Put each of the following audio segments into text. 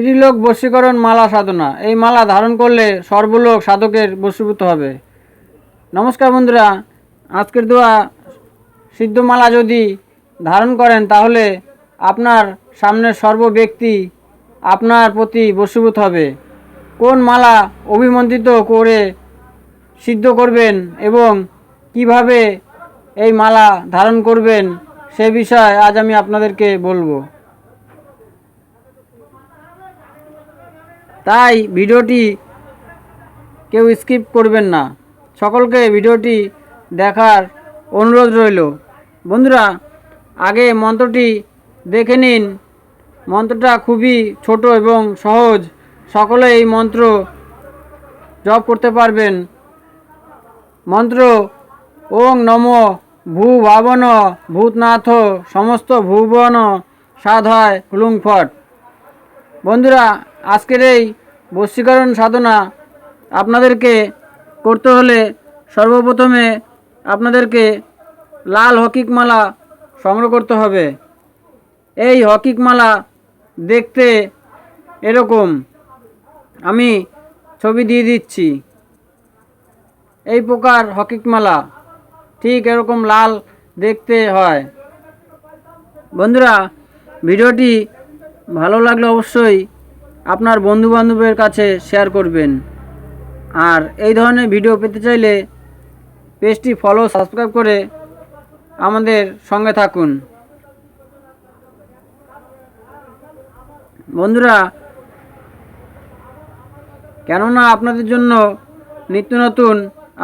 ত্রিলোক বশীকরণ মালা সাধনা। এই মালা ধারণ করলে সর্বলোক সাধকের বশীভূত হবে। নমস্কার বন্ধুরা, আজকের দোয়া সিদ্ধ মালা যদি ধারণ করেন, তাহলে আপনার সামনের সর্ব ব্যক্তি আপনার প্রতি বশীভূত হবে। কোন মালা অভিমন্ত্রিত করে সিদ্ধ করবেন এবং কীভাবে এই মালা ধারণ করবেন, সে বিষয়ে আজ আমি আপনাদেরকে বলব। তাই ভিডিওটি কেউ স্কিপ করবেন না। সকলকে ভিডিওটি দেখার অনুরোধ রইল। বন্ধুরা, আগে মন্ত্রটি দেখে নিন। মন্ত্রটা খুবই ছোট এবং সহজ। সকলে এই মন্ত্র জপ করতে পারবেন। মন্ত্র, ওং নম ভূ ভাবন ভূতনাথ, সমস্ত ভুবন, সাধায় হুলুং ফট। বন্ধুরা, আজকের এই বশীকরণ সাধনা আপনাদেরকে করতে হলে সর্বপ্রথমে আপনাদেরকে লাল হকিক মালা সংগ্রহ করতে হবে। এই হকিক মালা দেখতে এরকম। আমি ছবি দিয়ে দিচ্ছি। এই প্রকার হকিক মালা ঠিক এরকম লাল দেখতে হয়। বন্ধুরা, ভিডিওটি ভালো লাগলে অবশ্যই আপনার বন্ধু বান্ধবের কাছে শেয়ার করবেন। আর এই ধরনের ভিডিও পেতে চাইলে পেজটি ফলো সাবস্ক্রাইব করে আমাদের সঙ্গে থাকুন। বন্ধুরা, কেননা আপনাদের জন্য নিত্য নতুন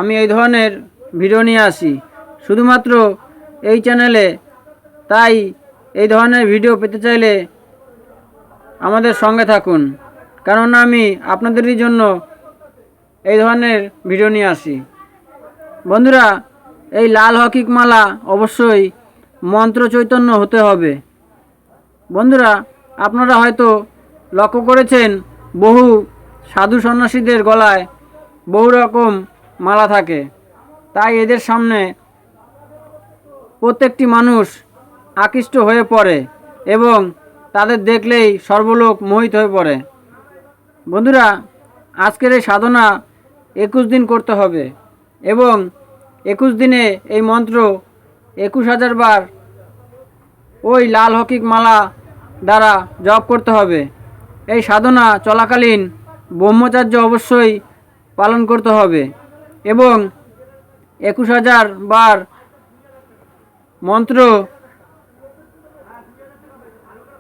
আমি এই ধরনের ভিডিও নিয়ে আসি। শুধুমাত্র এই চ্যানেলে তাই এই ধরনের ভিডিও পেতে চাইলে আমাদের সঙ্গে থাকুন। কারণ আমি আপনাদেরই জন্য এই ধরনের ভিডিও নিয়ে আসি। বন্ধুরা, এই লাল হকিক মালা অবশ্যই মন্ত্র চৈতন্য হতে হবে। বন্ধুরা, আপনারা হয়তো লক্ষ্য করেছেন, বহু সাধু সন্ন্যাসীদের গলায় বহু রকম মালা থাকে। তাই এদের সামনে প্রত্যেকটি মানুষ আকৃষ্ট হয়ে পড়ে এবং তাদের দেখলেই সর্বলোক মোহিত হয়ে পড়ে। বন্ধুরা, আজকের এই সাধনা একুশ দিন করতে হবে এবং একুশ দিনে এই মন্ত্র একুশ হাজার বার ওই লাল হকিক মালা দ্বারা জপ করতে হবে। এই সাধনা চলাকালীন ব্রহ্মচার্য অবশ্যই পালন করতে হবে এবং একুশ হাজার বার মন্ত্র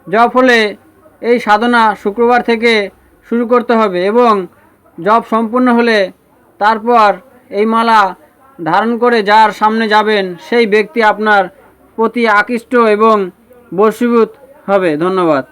জপ হলে এই সাধনা শুক্রবার থেকে শুরু করতে হবে এবং জব সম্পূর্ণ হলে তারপর এই মালা ধারণ করে যার সামনে যাবেন, সেই ব্যক্তি আপনার প্রতি আকৃষ্ট এবং বসীভূত হবে। ধন্যবাদ।